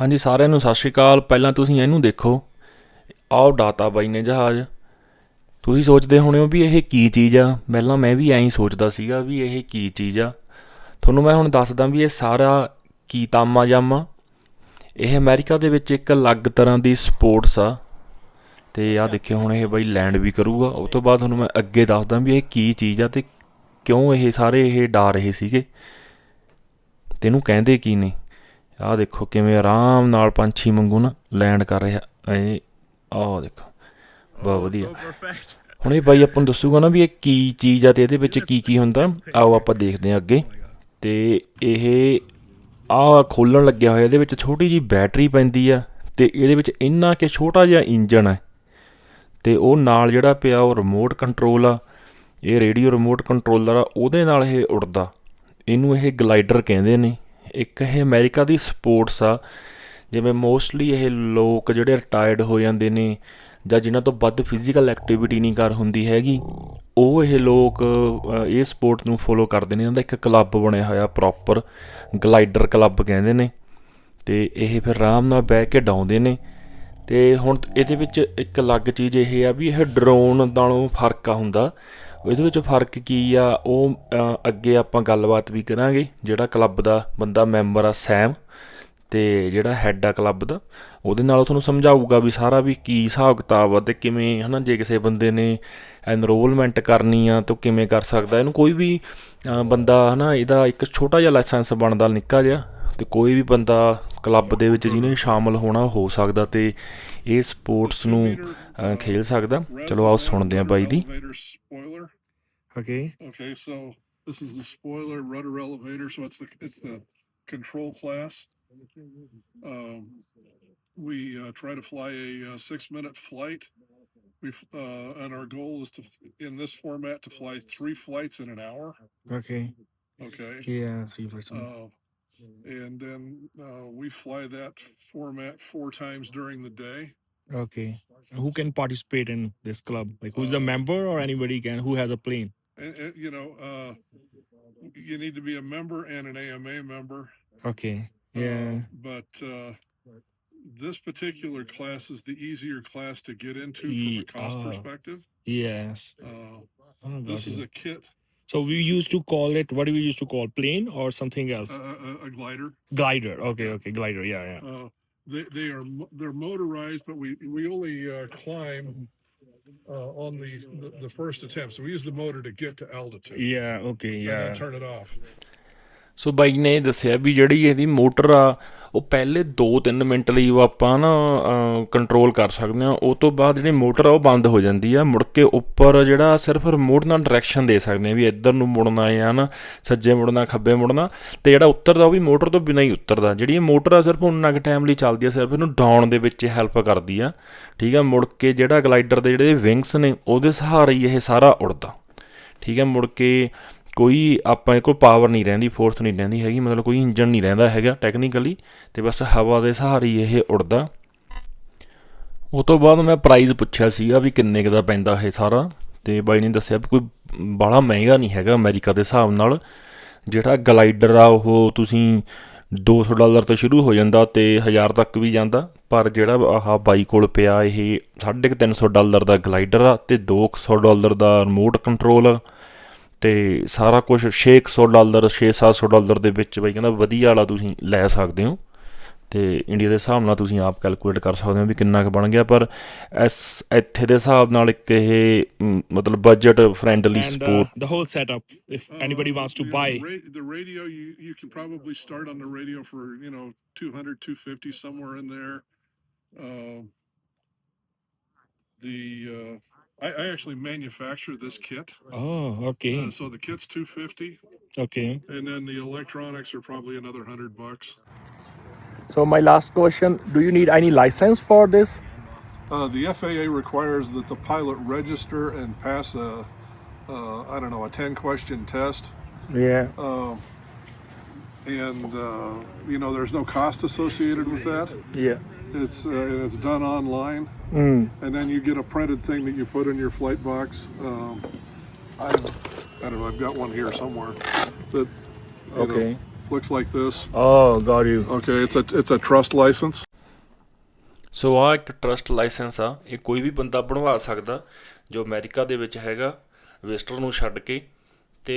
ਹਾਂਜੀ, ਸਾਰਿਆਂ ਨੂੰ ਸਤਿ ਸ਼੍ਰੀ ਅਕਾਲ। ਪਹਿਲਾਂ ਤੁਸੀਂ ਇਹਨੂੰ ਦੇਖੋ। ਆਹ ਡਾਤਾ ਬਾਈ ਨੇ ਜਹਾਜ਼। ਤੁਸੀਂ ਸੋਚਦੇ ਹੋਣੇ ਹੋ ਵੀ ਇਹ ਕੀ ਚੀਜ਼ ਆ? ਪਹਿਲਾਂ ਮੈਂ ਵੀ ਐਂ ਹੀ ਸੋਚਦਾ ਸੀਗਾ ਵੀ ਇਹ ਕੀ ਚੀਜ਼ ਆ। ਤੁਹਾਨੂੰ ਮੈਂ ਹੁਣ ਦੱਸਦਾ ਵੀ ਇਹ ਸਾਰਾ ਕੀ ਤਾਮਾ ਜਾਮਾ। ਇਹ ਅਮਰੀਕਾ ਦੇ ਵਿੱਚ ਇੱਕ ਅਲੱਗ ਤਰ੍ਹਾਂ ਦੀ ਸਪੋਰਟਸ ਆ। ਤੇ ਆਹ ਦੇਖਿਓ ਹੁਣ ਇਹ ਬਾਈ ਲੈਂਡ ਵੀ ਕਰੂਗਾ। ਉਸ ਤੋਂ ਬਾਅਦ ਤੁਹਾਨੂੰ ਮੈਂ ਅੱਗੇ ਦੱਸਦਾ ਵੀ ਇਹ ਕੀ ਚੀਜ਼ ਆ ਤੇ ਕਿਉਂ ਇਹ ਸਾਰੇ ਇਹ ਡਾ ਰਹੇ ਸੀਗੇ। ਤੈਨੂੰ ਕਹਿੰਦੇ ਕੀ ਨੇ? ਆਹ ਦੇਖੋ ਕਿਵੇਂ ਆਰਾਮ ਨਾਲ ਪੰਛੀ ਵਾਂਗੂ ਨਾ ਲੈਂਡ ਕਰ ਰਿਹਾ। ਇਹ, ਆਹ ਦੇਖੋ, ਬਹੁਤ ਵਧੀਆ। ਹੁਣ ਇਹ ਬਾਈ ਆਪਾਂ ਨੂੰ ਦੱਸੂਗਾ ਨਾ ਵੀ ਇਹ ਕੀ ਚੀਜ਼ ਆ ਤੇ ਇਹਦੇ ਵਿੱਚ ਕੀ ਕੀ ਹੁੰਦਾ। ਆਓ ਆਪਾਂ ਦੇਖਦੇ ਹਾਂ ਅੱਗੇ। ਤੇ ਇਹ ਆ ਖੋਲਣ ਲੱਗਿਆ ਹੋਇਆ, ਇਹਦੇ ਵਿੱਚ ਛੋਟੀ ਜੀ ਬੈਟਰੀ ਪੈਂਦੀ ਆ ਤੇ ਇਹਦੇ ਵਿੱਚ ਇੰਨਾ ਕਿ ਛੋਟਾ ਜਿਹਾ ਇੰਜਨ ਹੈ ਤੇ ਉਹ ਨਾਲ ਜਿਹੜਾ ਪਿਆ ਉਹ ਰਿਮੋਟ ਕੰਟਰੋਲ ਆ। ਇਹ ਰੇਡੀਓ ਰਿਮੋਟ ਕੰਟਰੋਲਰ ਆ, ਉਹਦੇ ਨਾਲ ਇਹ ਉੜਦਾ ਇਹਨੂੰ ਇਹ ਗਲਾਈਡਰ ਕਹਿੰਦੇ ਨੇ। ਇੱਕ ਇਹ ਅਮੈਰੀਕਾ ਦੀ ਸਪੋਰਟਸ ਆ, ਜਿਵੇਂ ਮੋਸਟਲੀ ਇਹ ਲੋਕ ਜਿਹੜੇ ਰਿਟਾਇਰਡ ਹੋ ਜਾਂਦੇ ਨੇ ਜਾਂ ਜਿਨ੍ਹਾਂ ਤੋਂ ਵੱਧ ਫਿਜ਼ੀਕਲ ਐਕਟੀਵਿਟੀ ਨਹੀਂ ਕਰ ਹੁੰਦੀ ਹੈਗੀ, ਉਹ ਇਹ ਲੋਕ ਇਹ ਸਪੋਰਟ ਨੂੰ ਫੋਲੋ ਕਰਦੇ ਨੇ। ਇਹਨਾਂ ਦਾ ਇੱਕ ਕਲੱਬ ਬਣਿਆ ਹੋਇਆ ਪ੍ਰੋਪਰ ਗਲਾਈਡਰ ਕਲੱਬ ਕਹਿੰਦੇ ਨੇ। ਤੇ ਇਹ ਫਿਰ ਆਰਾਮ ਨਾਲ ਬਹਿ ਕੇ ਡਾਉਂਦੇ ਨੇ। ਤੇ ਹੁਣ ਇਹਦੇ ਵਿੱਚ ਇੱਕ ਅਲੱਗ ਚੀਜ਼ ਇਹ ਆ ਵੀ ਇਹ ਡਰੋਨ ਨਾਲੋਂ ਫ਼ਰਕ ਆ ਹੁੰਦਾ। ਇਹਦੇ ਵਿੱਚ ਫ਼ਰਕ ਕੀ ਆ? ਉਹ ਅੱਗੇ ਆਪਾਂ ਗੱਲਬਾਤ ਵੀ ਕਰਾਂਗੇ ਜਿਹੜਾ ਕਲੱਬ ਦਾ ਬੰਦਾ ਮੈਂਬਰ ਆ ਸੈਮ ਤੇ ਜਿਹੜਾ ਹੈੱਡ ਆ ਕਲੱਬ ਦਾ ਉਹਦੇ ਨਾਲ ਉਹ ਤੁਹਾਨੂੰ ਸਮਝਾਊਗਾ ਵੀ ਸਾਰਾ ਵੀ ਕੀ ਹਿਸਾਬ ਕਿਤਾਬ ਆ ਤੇ ਕਿਵੇਂ ਹਨਾ ਜੇ ਕਿਸੇ ਬੰਦੇ ਨੇ ਐਨਰੋਲਮੈਂਟ ਕਰਨੀ ਆ ਤਾਂ ਕਿਵੇਂ ਕਰ ਸਕਦਾ। ਇਹਨੂੰ ਕੋਈ ਵੀ ਅ, ਬੰਦਾ ਹਨਾ ਇਹਦਾ ਇੱਕ ਛੋਟਾ ਜਿਹਾ ਲਾਇਸੈਂਸ ਬਣਦਾ ਨਿੱਕਾ ਜਿਹਾ ਤੇ ਕੋਈ ਵੀ ਬੰਦਾ ਕਲੱਬ ਦੇ ਵਿੱਚ ਜਿਹਨੇ ਸ਼ਾਮਲ ਹੋਣਾ ਹੋ ਸਕਦਾ ਤੇ ਇਹ ਸਪੋਰਟਸ ਨੂੰ ਖੇਲ ਸਕਦਾ ਚਲੋ ਆਓ ਸੁਣਦੇ ਆ ਬਾਈ ਦੀ. Okay. Okay, so this is the spoiler rudder elevator. So it's the it's the control class. Um, we uh, try to fly a uh, six minute flight. We uh, and our goal is to in this format to fly three flights in an hour. Okay. Okay. Yeah. See for some. Uh, and then uh, we fly that format four times during the day. Okay. Who can participate in this club? Like who's a Uh, member or anybody can who has a plane? And, and you know, uh, you need to be a member and an AMA member. Okay. Uh, Yeah. but uh, this particular class is the easier class to get into from a cost ah. perspective. yes. Uh, Oh, got this is you. a kit, so we used to call it what do we used to call plane or something else? uh, a, a glider. glider. Okay. Okay. Glider. Yeah. Yeah. Uh, they, they are they're motorized, but we we only uh, climb uh, on the, the the first attempt. So we use the motor to get to altitude Yeah. Okay. and Yeah. then turn it off. So ਬਾਈ ਨੇ ਇਹ ਦੱਸਿਆ ਵੀ ਜਿਹੜੀ ਇਹਦੀ motor ਆ, ਉਹ ਪਹਿਲੇ 2-3 minute ਲਈ ਉਹ ਆਪਾਂ ਨਾ ਕੰਟਰੋਲ ਕਰ ਸਕਦੇ ਹਾਂ। ਉਹ ਤੋਂ ਬਾਅਦ ਜਿਹੜੀ ਮੋਟਰ ਆ, ਉਹ ਬੰਦ ਹੋ ਜਾਂਦੀ ਆ। ਮੁੜ ਕੇ ਉੱਪਰ ਜਿਹੜਾ ਸਿਰਫ ਰਿਮੋਟ ਨਾਲ ਡਾਇਰੈਕਸ਼ਨ ਦੇ ਸਕਦੇ ਆ ਵੀ ਇੱਧਰ ਨੂੰ ਮੁੜਨਾ ਹੈ ਨਾ, ਸੱਜੇ ਮੁੜਨਾ, ਖੱਬੇ ਮੁੜਨਾ। ਤੇ ਜਿਹੜਾ ਉੱਤਰਦਾ, ਉਹ ਵੀ ਮੋਟਰ ਤੋਂ ਬਿਨਾਂ ਹੀ ਉੱਤਰਦਾ। ਜਿਹੜੀ ਇਹ ਮੋਟਰ ਆ, ਸਿਰਫ ਉਨਾ ਕੁ ਟਾਈਮ ਲਈ ਚੱਲਦੀ ਆ, ਸਿਰਫ ਇਹਨੂੰ ਡਾਊਨ ਦੇ ਵਿੱਚ ਹੈਲਪ ਕਰਦੀ ਆ। ਠੀਕ ਆ, ਮੁੜ ਕੇ ਜਿਹੜਾ ਗਲਾਈਡਰ ਦੇ ਜਿਹੜੇ ਵਿੰਗਸ ਨੇ, ਉਹਦੇ ਸਹਾਰੇ ਹੀ ਇਹ ਸਾਰਾ ਉੜਦਾ ਠੀਕ ਹੈ ਮੁੜ ਕੇ ਕੋਈ ਆਪਾਂ ਕੋਲ ਪਾਵਰ ਨਹੀਂ ਰਹਿੰਦੀ ਫੋਰਸ ਨਹੀਂ ਰਹਿੰਦੀ ਹੈਗੀ, ਮਤਲਬ ਕੋਈ ਇੰਜਨ ਨਹੀਂ ਰਹਿੰਦਾ ਹੈਗਾ ਟੈਕਨੀਕਲੀ ਤੇ ਬਸ ਹਵਾ ਦੇ ਸਹਾਰੇ ਹੀ ਇਹ ਉੜਦਾ ਉਹ ਤੋਂ ਬਾਅਦ ਮੈਂ ਪ੍ਰਾਈਸ ਪੁੱਛਿਆ ਸੀਗਾ ਵੀ ਕਿੰਨੇ ਕੁ ਦਾ ਪੈਂਦਾ ਇਹ ਸਾਰਾ ਤੇ ਬਾਈ ਨੇ ਦੱਸਿਆ ਵੀ ਕੋਈ ਬਾਹਲਾ ਮਹਿੰਗਾ ਨਹੀਂ ਹੈਗਾ ਅਮਰੀਕਾ ਦੇ ਹਿਸਾਬ ਨਾਲ। ਜਿਹੜਾ ਗਲਾਈਡਰ ਆ ਉਹ ਤੁਸੀਂ 200 ਡਾਲਰ ਤੋਂ ਸ਼ੁਰੂ ਹੋ ਜਾਂਦਾ ਤੇ 1000 ਤੱਕ ਵੀ ਜਾਂਦਾ, ਪਰ ਜਿਹੜਾ ਆਹ ਬਾਈ ਕੋਲ ਪਿਆ ਇਹ 350 ਡਾਲਰ ਦਾ ਗਲਾਈਡਰ ਆ ਤੇ 200 ਡਾਲਰ ਦਾ ਰਿਮੋਟ ਕੰਟਰੋਲ ਆ ਤੇ ਸਾਰਾ ਕੁਝ 600 ਡਾਲਰ 6-700 ਡਾਲਰ ਦੇ ਵਿੱਚ ਬਈ ਕਹਿੰਦਾ ਵਧੀਆ ਵਾਲਾ ਤੁਸੀਂ ਲੈ ਸਕਦੇ ਹੋ ਤੇ ਇੰਡੀਆ ਦੇ ਹਿਸਾਬ ਨਾਲ ਤੁਸੀਂ ਆਪ ਕੈਲਕੂਲੇਟ ਕਰ ਸਕਦੇ ਹੋ ਵੀ ਕਿੰਨਾ ਕੁ ਬਣ ਗਿਆ ਪਰ ਇਸ ਇੱਥੇ ਦੇ ਹਿਸਾਬ ਨਾਲ ਇੱਕ ਇਹ ਮਤਲਬ budget friendly uh, support the whole setup. If anybody Uh, wants to you know, buy. the, ra- the radio, you you can probably start on the radio for you know 200, 250 somewhere in there. Um, the uh, I, I actually manufacture this kit. Oh, uh, okay. Uh, so the kit's 250 Okay. and then the electronics are probably another 100 bucks. So my last question, do you need any license for this? Uh, the FAA requires that the pilot register and pass a, uh, I don't know, a 10 question test. Yeah. Um, and, uh, you know, there's no cost associated with that. Yeah. It's uh, and it's done online, um and then you get a printed thing that you put in your flight box. Um, I've I don't know. I've got one here somewhere. That you know, looks like this. Oh, got you. Okay, it's a it's a trust license. So ah ਇੱਕ trust licence ਆ ਇਹ ਕੋਈ ਵੀ ਬੰਦਾ ਬਣਵਾ ਸਕਦਾ ਜੋ America ਦੇ ਵਿੱਚ ਹੈਗਾ ਵਿਜ਼ਟਰ ਨੂੰ ਛੱਡ ਕੇ ਤੇ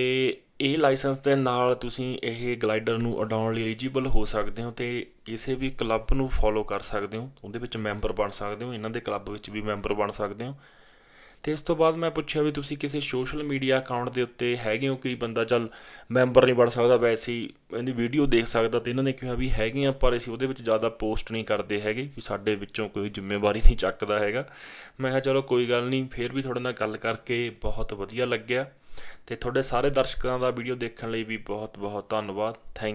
ਇਹ ਲਾਇਸੈਂਸ ਦੇ ਨਾਲ ਤੁਸੀਂ ਇਹ ਗਲਾਈਡਰ ਨੂੰ ਉਡਾਉਣ ਲਈ ਐਲੀਜੀਬਲ ਹੋ ਸਕਦੇ ਹੋ ਤੇ ਕਿਸੇ ਵੀ ਕਲੱਬ ਨੂੰ ਫੋਲੋ ਕਰ ਸਕਦੇ ਹੋ, ਉਹਦੇ ਵਿੱਚ ਮੈਂਬਰ ਬਣ ਸਕਦੇ ਹੋ, ਇਹਨਾਂ ਦੇ ਕਲੱਬ ਵਿੱਚ ਵੀ ਮੈਂਬਰ ਬਣ ਸਕਦੇ ਹੋ। ਤੇ ਇਸ ਤੋਂ ਬਾਅਦ ਮੈਂ ਪੁੱਛਿਆ ਵੀ ਤੁਸੀਂ ਕਿਸੇ ਸੋਸ਼ਲ ਮੀਡੀਆ ਅਕਾਊਂਟ ਦੇ ਉੱਤੇ ਹੈਗੇ ਹੋ ਕਈ ਬੰਦਾ ਚੱਲ ਮੈਂਬਰ ਨਹੀਂ ਬਣ ਸਕਦਾ, ਵੈਸੇ ਹੀ ਇਹਦੀ ਵੀਡੀਓ ਦੇਖ ਸਕਦਾ ਤੇ ਇਹਨਾਂ ਨੇ ਕਿਹਾ ਵੀ ਹੈਗੇ ਆ, ਪਰ ਅਸੀਂ ਉਹਦੇ ਵਿੱਚ ਜ਼ਿਆਦਾ ਪੋਸਟ ਨਹੀਂ ਕਰਦੇ ਹੈਗੇ ਵੀ ਸਾਡੇ ਵਿੱਚੋਂ ਕੋਈ ਜ਼ਿੰਮੇਵਾਰੀ ਨਹੀਂ ਚੱਕਦਾ ਹੈਗਾ। ਮੈਂ ਕਿਹਾ ਚਲੋ ਕੋਈ ਗੱਲ ਨਹੀਂ, ਫਿਰ ਵੀ ਤੁਹਾਡੇ ਨਾਲ ਗੱਲ ਕਰਕੇ ਬਹੁਤ ਵਧੀਆ ਲੱਗਿਆ ਤੇ ਤੁਹਾਡੇ ਸਾਰੇ ਦਰਸ਼ਕਾਂ ਦਾ ਵੀਡੀਓ ਦੇਖਣ ਲਈ ਵੀ ਬਹੁਤ ਬਹੁਤ ਧੰਨਵਾਦ। ਥੈਂਕ